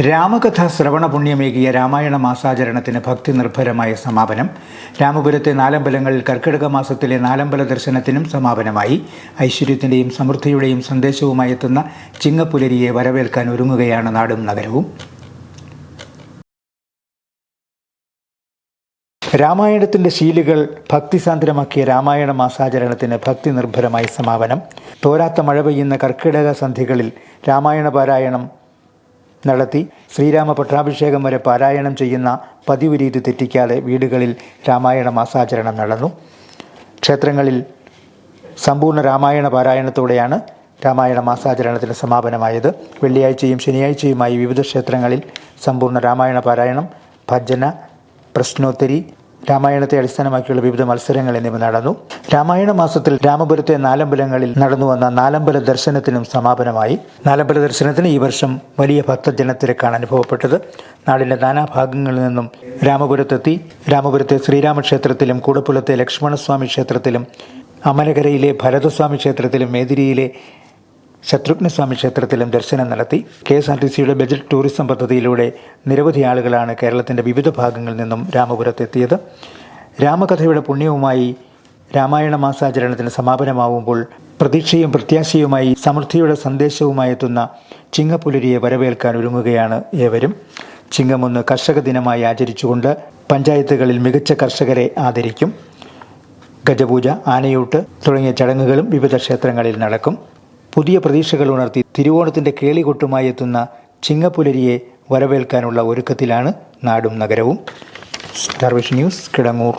രാമകഥ ശ്രവണ പുണ്യമേകിയ രാമായണ മാസാചരണത്തിന് ഭക്തി നിർഭരമായ സമാപനം. രാമപുരത്തെ നാലമ്പലങ്ങളിൽ കർക്കിടക മാസത്തിലെ നാലമ്പല ദർശനത്തിനും സമാപനമായി. ഐശ്വര്യത്തിന്റെയും സമൃദ്ധിയുടെയും സന്ദേശവുമായി എത്തുന്ന ചിങ്ങപ്പുലരിയെ വരവേൽക്കാൻ ഒരുങ്ങുകയാണ് നാടും നഗരവും. രാമായണത്തിന്റെ ശീലുകൾ ഭക്തിസാന്ദ്രമാക്കിയ രാമായണ മാസാചരണത്തിന് ഭക്തി നിർഭരമായി സമാപനം. തോരാത്ത മഴ പെയ്യുന്ന കർക്കിടക സന്ധികളിൽ രാമായണ പാരായണം നടത്തി ശ്രീരാമ പട്ടാഭിഷേകം വരെ പാരായണം ചെയ്യുന്ന പതിവ് രീതി തെറ്റിക്കാതെ വീടുകളിൽ രാമായണ മാസാചരണം നടന്നു. ക്ഷേത്രങ്ങളിൽ സമ്പൂർണ രാമായണ പാരായണത്തോടെയാണ് രാമായണ മാസാചരണത്തിന് സമാപനമായത്. വെള്ളിയാഴ്ചയും ശനിയാഴ്ചയുമായി വിവിധ ക്ഷേത്രങ്ങളിൽ സമ്പൂർണ രാമായണ പാരായണം ഭജന പ്രശ്നോത്തരി രാമായണത്തെ അടിസ്ഥാനമാക്കിയുള്ള വിവിധ മത്സരങ്ങൾ എന്നിവ നടന്നു. രാമായണ മാസത്തിൽ രാമപുരത്തെ നാലമ്പലങ്ങളിൽ നടന്നുവന്ന നാലമ്പല ദർശനത്തിനും സമാപനമായി. നാലമ്പല ദർശനത്തിന് ഈ വർഷം വലിയ ഭക്തജനത്തിരക്കാണ് അനുഭവപ്പെട്ടത്. നാടിന്റെ നാനാഭാഗങ്ങളിൽ നിന്നും രാമപുരത്തെത്തി. രാമപുരത്തെ ശ്രീരാമക്ഷേത്രത്തിലും കൂടപ്പുലത്തെ ലക്ഷ്മണസ്വാമി ക്ഷേത്രത്തിലും അമലകരയിലെ ഭരതസ്വാമി ക്ഷേത്രത്തിലും മേദിരിയിലെ ശത്രുഘ്നസ്വാമി ക്ഷേത്രത്തിലും ദർശനം നടത്തി കെ എസ് ആർ ടി സിയുടെ ബജറ്റ് ടൂറിസം പദ്ധതിയിലൂടെ നിരവധി ആളുകളാണ് കേരളത്തിന്റെ വിവിധ ഭാഗങ്ങളിൽ നിന്നും രാമപുരത്തെത്തിയത്. രാമകഥയുടെ പുണ്യവുമായി രാമായണ മാസാചരണത്തിന് സമാപനമാവുമ്പോൾ പ്രതീക്ഷയും പ്രത്യാശയുമായി സമൃദ്ധിയുടെ സന്ദേശവുമായി എത്തുന്ന ചിങ്ങപ്പുലരിയെ വരവേൽക്കാൻ ഒരുങ്ങുകയാണ് ഏവരും. ചിങ്ങമൊന്ന് കർഷക ദിനമായി ആചരിച്ചുകൊണ്ട് പഞ്ചായത്തുകളിൽ മികച്ച കർഷകരെ ആദരിക്കും. ഗജപൂജ ആനയൂട്ട് തുടങ്ങിയ ചടങ്ങുകളും വിവിധ ക്ഷേത്രങ്ങളിൽ നടക്കും. പുതിയ പ്രതീക്ഷകൾ ഉണർത്തി തിരുവോണത്തിന്റെ കേളികൊട്ടുമായി എത്തുന്ന ചിങ്ങപ്പുലരിയെ വരവേൽക്കാനുള്ള ഒരുക്കത്തിലാണ് നാടും നഗരവും. Starvish news Kidangoor.